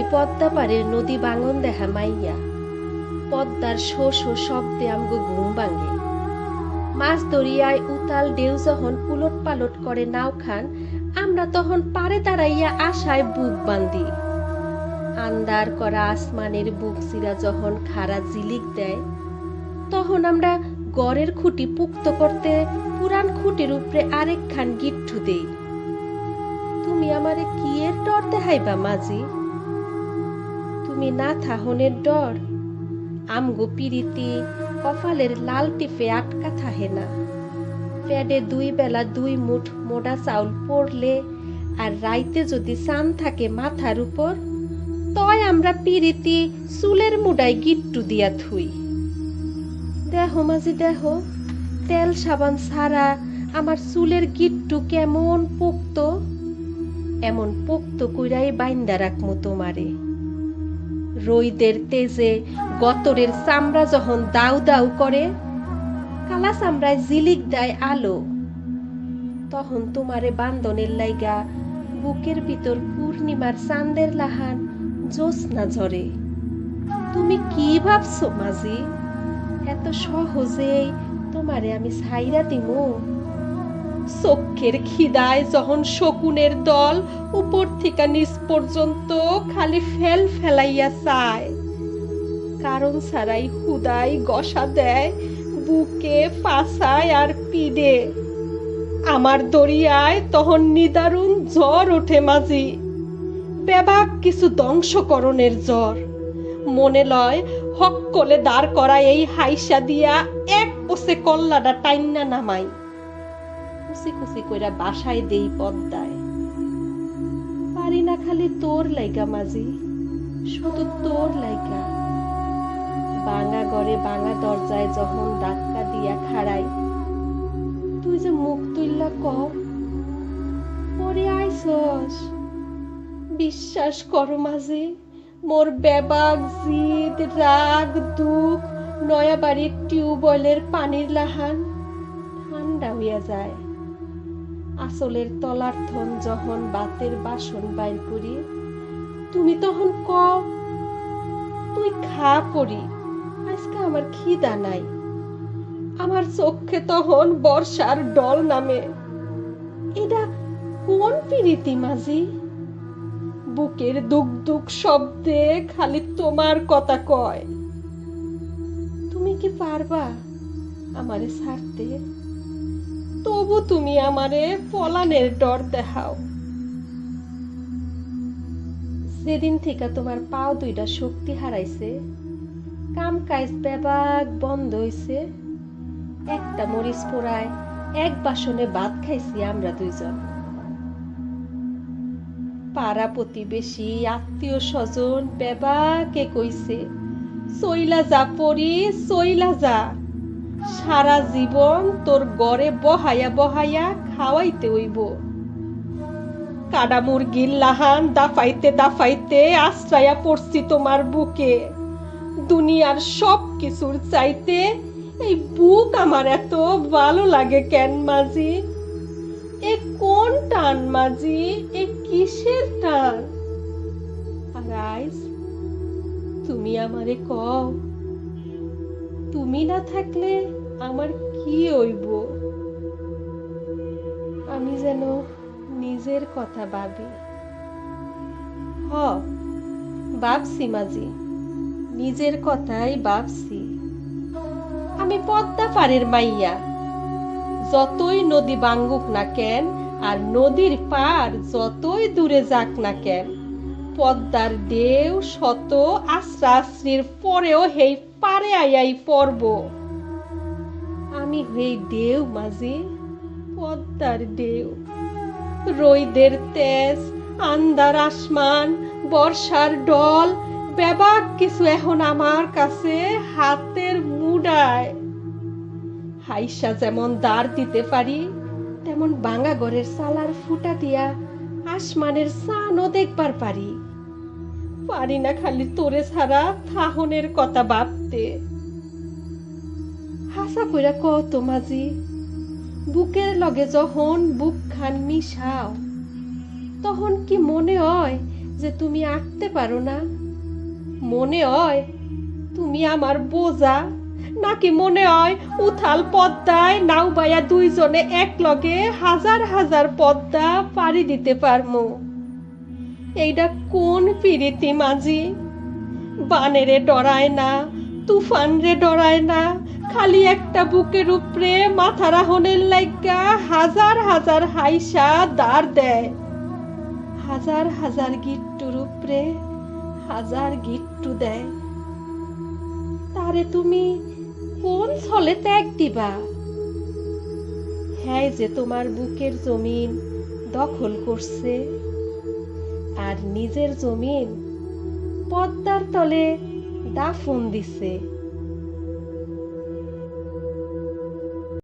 আমি পদ্মা পারের নদী বাঙন দেখা মাইয়া। পদ্মার শো শো শব্দে আমগো ঘুম ভাঙে। মাছ দরিয়ায় উতাল ঢেউ যখন উলট পালট করে নাও খান আমরা তখন পারে দাঁড়াইয়া আশায় বুক বান্ধি আন্দার করা আসমানের বুক চিরা যখন খাড়া জিলিক দেয়, তখন আমরা গড়ের খুঁটি পুক্ত করতে পুরান খুঁটির উপরে আরেকখান গিট্টু দেই। তুমি আমারে কি এর ডর দেখাইবা, মাঝি? তুমি না থাহনের ডর। আম আমগো পিরিতি কপালের লাল টিপে আটকা থাহে না। প্যাডে দুই বেলা দুই মুঠ মোটা চাউল পড়লে আর রাইতে যদি সান থাকে মাথার উপর, তয় আমরা পিরিতি চুলের মুডায় গিট্টু দিয়া থুই। দেহ মাঝি দেহ, তেল সাবান ছাড়া আমার চুলের গিট্টু কেমন পোক্ত? এমন পোক্ত কইরাই বাইন্দা রাখমু তোমারে। রইদের তেজে গতরের চামড়া যখন দাউ দাউ করে, কালা চামড়ায় জিলিক দেয় আলো। তখন তোমারে বান্দনের লাইগা বুকের ভিতর পূর্ণিমার চাঁদের লাহান জ্যোৎস্না ঝরে। তুমি কি ভাবছ মাঝি? এত সহজেই তোমারে আমি ছাইরা দিমু? চক্ষের খিদায় যখন শকুনের দল উপর থেকে নিচ পর্যন্ত খালি ফেল ফেলাইয়া চায়। কারণ ছাড়াই হুদাই গসা দেয়, বুকে পাছায় আর পিডে। আমার দরিয়ায় তখন নিদারুণ জ্বর ওঠে মাঝি। বেবাক কিছু ধ্বংসকরণের জ্বর। মনে লয়, হক কলে দাঁড় করা এই হাইসা দিয়া এক পোষে কল্লাটা টাইন্না নামাই কুচি কুচি কইরা বাসায় দেই পদ্মায় পারি না খালি তোর লাইগা মাঝি, শুধু তোর লাইগা। বাঙা ঘরে বাঙা দরজায় যখন ধাক্কা দিয়া খাড়াই, তুই যে মুখ তুইল্লা কর পরে আইসস। বিশ্বাস করো মাঝি, মোর বেবাক জিদ, রাগ, দুঃখ, নয়া বাড়ির টিউবওয়েলের পানির লাহান ঠান্ডা হইয়া যায়। আসলের তলার থন যখন বাতের বাসন বাইর করি, তুমি তখন ক তুই খা পড়ি, আজকে আমার খিদা নাই। আমার চোখে তখন বর্ষার ডল নামে। এটা কোন পিরিতি মাঝি? বুকের দুক দুক শব্দে খালি তোমার কথা কয়। তুমি কি পারবা আমারে ছাড়তে? তবু তুমি আমারে পলানের ডর দেখাও। যেদিন থেকে তোমার পাও দুইটা শক্তি হারাইছে, কাম কাজ বেবাক বন্ধ হইছে, একটা মরিচ পোড়ায়, এক বাসনে ভাত খাইছি আমরা দুইজন। পাড়া প্রতিবেশী, আত্মীয় স্বজন বেবাকে কইছে সইলা যা পরি সইলা যা। সারা জীবন তোর গড়ে বহাইয়া বহাইয়া খাওয়াইতে হইব। কাডা মুরগির লাহান, দাফাইতে দাফাইতে আশ্রয়া পড়ছি তোমার বুকে। দুনিয়ার সব কিছুর চাইতে এই বুক আমার এত ভালো লাগে কেন মাঝি? এ কোন টান মাঝি? এ কিসের টান? আর আইস, তুমি আমারে কও তুমি না থাকলে আমার কি হইব? আমি যেন নিজের কথা ভাবি। হ, ভাবছি মাঝি। নিজের কথাই ভাবছি। আমি পদ্মা পাড়ের মাইয়া। যতই নদী বাঙ্গুক না কেন, আর নদীর পার যতই দূরে যাক না কেন, পদ্মার ঢেউ শত আশ্রা আশ্রির পরেও হেই পারে আইয়াই পর্ব আমি হই ঢেউ মাঝে, পদ্মার ঢেউ। রইদের তেজ আন্দার আসমান, বর্ষার ডল বেবাক কিছু এখন আমার কাছে হাতের মুডায়। হাইসা যেমন দাঁড় দিতে পারি, তেমন বাঙ্গা ঘরের সালার ফুটা দিয়া আসমানের সানও দেখবার পারি। পারি না খালি তোরে ছাড়া থাহনের কথা ভাবতে। হাসা কইরা কত মাঝি, বুকের লগে যখন বুক খান মিশাও, তখন কি মনে হয় যে তুমি আঁকতে পারো না? মনে হয় তুমি আমার বোঝা, নাকি মনে হয় উথাল পদ্মায় নাও বাইয়া দুইজনে এক লগে হাজার হাজার পদ্মা পাড়ি দিতে পারমো? এইটা কোন পিরিতি মাঝি? বানেরে ডরায় না তুফান রে ডরায় না, খালি একটা বুকের উপরে মাথা রাহনের লাইগা হাজার হাজার হাইসা দাঁড় দেয়। হাজার হাজার গিট্টুর উপরে হাজার গিট্টু দেয়। তারে তুমি কোন ছলে ত্যাগ দিবা? হ্যাঁ যে তোমার বুকের জমিন দখল করছে। আর নিজের জমিন পদ্মার তলে দাফন দিছে।